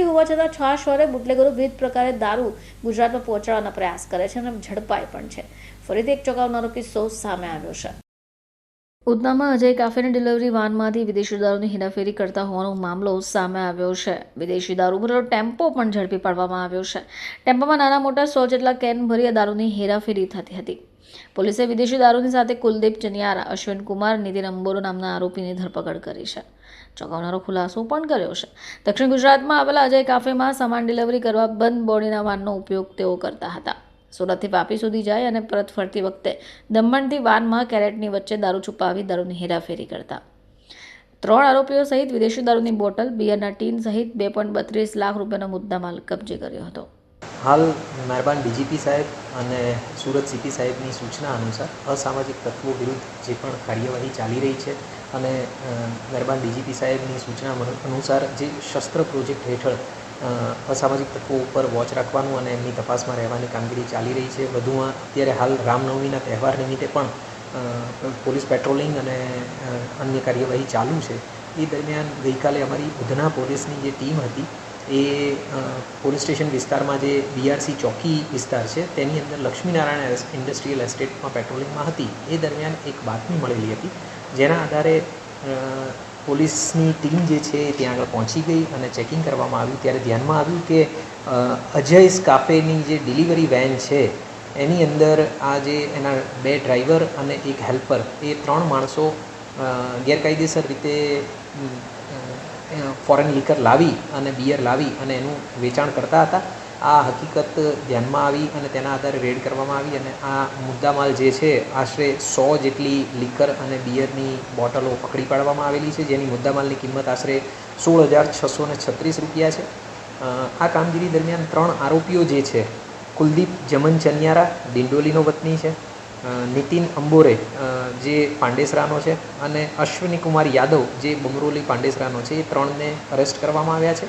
હોવા છતાં છ શોરે બુટલેગરો વિવિધ પ્રકારે દારૂ ગુજરાતમાં પહોંચાડવાના પ્રયાસ કરે છે અને ઝડપાય પણ છે. ફરીથી એક ચોંકાવનારો કિસ્સો સામે આવ્યો છે. ઉધનામાં અજય કાફેની ડિલિવરી વાનમાંથી વિદેશી દારૂની હેરાફેરી કરતા હોવાનો મામલો સામે આવ્યો છે. વિદેશી દારૂ ભરેલો ટેમ્પો પણ ઝડપી પાડવામાં આવ્યો છે. ટેમ્પોમાં નાના મોટા સો જેટલા કેન ભરી દારૂની હેરાફેરી થતી હતી. પોલીસે વિદેશી દારૂની સાથે કુલદીપ ચનિયારા, અશ્વિન કુમાર, નિતિન અંબોરો નામના આરોપીની ધરપકડ કરી છે. ચોંકાવનારો ખુલાસો પણ કર્યો છે. દક્ષિણ ગુજરાતમાં આવેલા અજય કાફેમાં સામાન ડિલિવરી કરવા બંધ બોડીના વાનનો ઉપયોગ તેઓ કરતા હતા. સુરતથી વાપી સુધી જાય અને પરત ફરતી વખતે દમણથી વાનમાં કેરેટની વચ્ચે દારૂ છુપાવી દારૂની હેરાફેરી કરતા. ત્રણ આરોપીઓ સહિત વિદેશી દારૂની બોટલ, બિયરના ટીન સહિત બે પોઈન્ટ બત્રીસ લાખ રૂપિયાનો મુદ્દામાલ કબજે કર્યો હતો. હાલ મહેરબાન ડીજીપી સાહેબ અને સુરત સીપી સાહેબની સૂચના અનુસાર અસામાજિક તત્વો વિરુદ્ધ જે પણ કાર્યવાહી ચાલી રહી છે અને મહેરબાન ડીજીપી સાહેબની સૂચના અનુસાર જે શસ્ત્ર પ્રોજેક્ટ હેઠળ અસામાજિક તત્વો ઉપર વોચ રાખવાનું અને એમની તપાસમાં રહેવાની કામગીરી ચાલી રહી છે. વધુમાં અત્યારે હાલ રામનવમીના તહેવાર નિમિત્તે પણ પોલીસ પેટ્રોલિંગ અને અન્ય કાર્યવાહી ચાલુ છે. એ દરમિયાન ગઈકાલે અમારી ઉધના પોલીસની જે ટીમ હતી એ પોલીસ સ્ટેશન વિસ્તારમાં જે બીઆરસી ચોકી વિસ્તાર છે, તેની અંદર લક્ષ્મીનારાયણ ઇન્ડસ્ટ્રીયલ એસ્ટેટમાં પેટ્રોલિંગમાં હતી. એ દરમિયાન એક બાતમી મળેલી હતી, જેના આધારે પોલીસની ટીમ જે છે એ ત્યાં આગળ પહોંચી ગઈ અને ચેકિંગ કરવામાં આવ્યું. ત્યારે ધ્યાનમાં આવ્યું કે અજય કાફેની જે ડિલિવરી વેન છે, એની અંદર આ જે એના બે ડ્રાઈવર અને એક હેલ્પર, એ ત્રણ માણસો ગેરકાયદેસર રીતે ફોરેન લીકર લાવી અને બિયર લાવી અને એનું વેચાણ કરતા હતા. આ હકીકત ધ્યાનમાં આવી અને તેના આધારે રેડ કરવામાં આવી અને આ મુદ્દામાલ જે છે, આશરે સો જેટલી લીકર અને બિયરની બોટલો પકડી પાડવામાં આવેલી છે. જેની મુદ્દામાલની કિંમત આશરે સોળ હજાર છસો ને છત્રીસ રૂપિયા છે. આ કામગીરી દરમિયાન ત્રણ આરોપીઓ જે છે, કુલદીપ જમન ચનિયારા દિંડોલીનો વતની છે. નીતિન અંબોરે જે પાંડેસરાનો છે અને અશ્વિની કુમાર યાદવ જે બમરોલી પાંડેસરાનો છે એ ત્રણને અરેસ્ટ કરવામાં આવ્યા છે.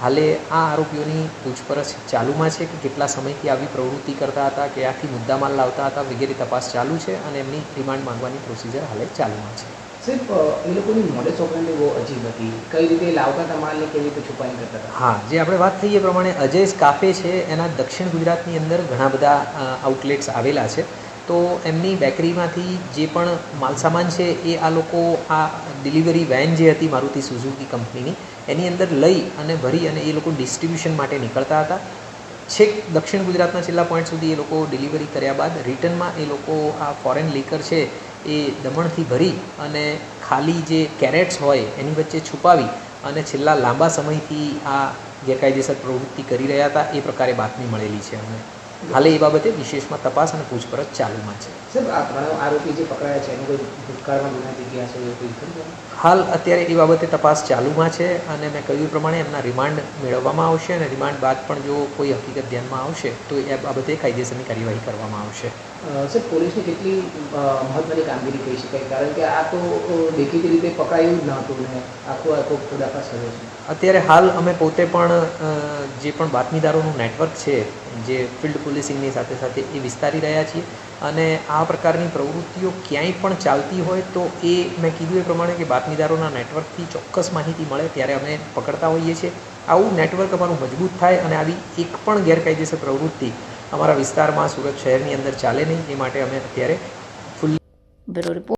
હાલે આ આરોપીઓની પૂછપરછ ચાલુમાં છે કે કેટલા સમયથી આવી પ્રવૃત્તિ કરતા હતા કે આથી મુદ્દામાલ લાવતા હતા વગેરે તપાસ ચાલુ છે અને એમની રિમાન્ડ માંગવાની પ્રોસિજર હાલે ચાલુમાં છે. સિર્ફ એ લોકોની મોડેસ ઓપરેન્ડી બહુ અજીબ હતી. કઈ રીતે લાવતા હતા માલને કેવી રીતે કરતા હતા? હા જે આપણે વાત થઈ એ પ્રમાણે અજય કાફે છે એના દક્ષિણ ગુજરાતની અંદર ઘણા બધા આઉટલેટ્સ આવેલા છે. તો એમની બેકરીમાંથી જે પણ માલસામાન છે, એ આ લોકો આ ડિલિવરી વેન જે હતી મારુતિ સુઝુકી કંપનીની, એની અંદર લઈ અને ભરી અને એ લોકો ડિસ્ટ્રિબ્યુશન માટે નીકળતા હતા. છેક દક્ષિણ ગુજરાતના છેલ્લા પોઈન્ટ સુધી એ લોકો ડિલિવરી કર્યા બાદ રિટર્નમાં એ લોકો આ ફોરેન લીકર છે, એ દમણથી ભરી અને ખાલી જે કેરેટ્સ હોય એની વચ્ચે છુપાવી અને છેલ્લા લાંબા સમયથી આ ગેરકાયદેસર પ્રવૃત્તિ કરી રહ્યા હતા. એ પ્રકારે બાતમી મળેલી છે અમને. હાલે એ બાબતે વિશેષમાં તપાસ અને પૂછપરછ ચાલુમાં છે. આરોપી જે પકડાયા છે એનું કોઈ ભૂતકાળમાં ખરું હાલ અત્યારે એ બાબતે તપાસ ચાલુમાં છે અને મેં કહ્યું પ્રમાણે એમના રિમાન્ડ મેળવવામાં આવશે અને રિમાન્ડ બાદ પણ જો કોઈ હકીકત ધ્યાનમાં આવશે તો એ બાબતે કાયદેસરની કાર્યવાહી કરવામાં આવશે. સર પોલીસની કેટલી મહત્વની કામગીરી કહી શકાય? કારણ કે આ તો દેખીતી રીતે પકડાયું જ ન હતું ને આખો આખો ખુદાફાસ થયો છે. અત્યારે હાલ અમે પોતે પણ જે પણ બાતમીદારોનું નેટવર્ક છે જે ફિલ્ડ પોલીસિંગની સાથે સાથે એ વિસ્તારી રહ્યા છીએ. અને આ પ્રકારની પ્રવૃત્તિઓ ક્યાંય પણ ચાલતી હોય તો એ મેં કીધું એ પ્રમાણે કે બાતમીદારોના નેટવર્કથી ચોક્કસ માહિતી મળે ત્યારે અમે પકડતા હોઈએ છીએ. આવું નેટવર્ક અમારું મજબૂત થાય અને આવી એક પણ ગેરકાયદેસર પ્રવૃત્તિ અમારા વિસ્તારમાં સુરત શહેરની અંદર ચાલે નહીં, એ માટે અમે અત્યારે ફૂલ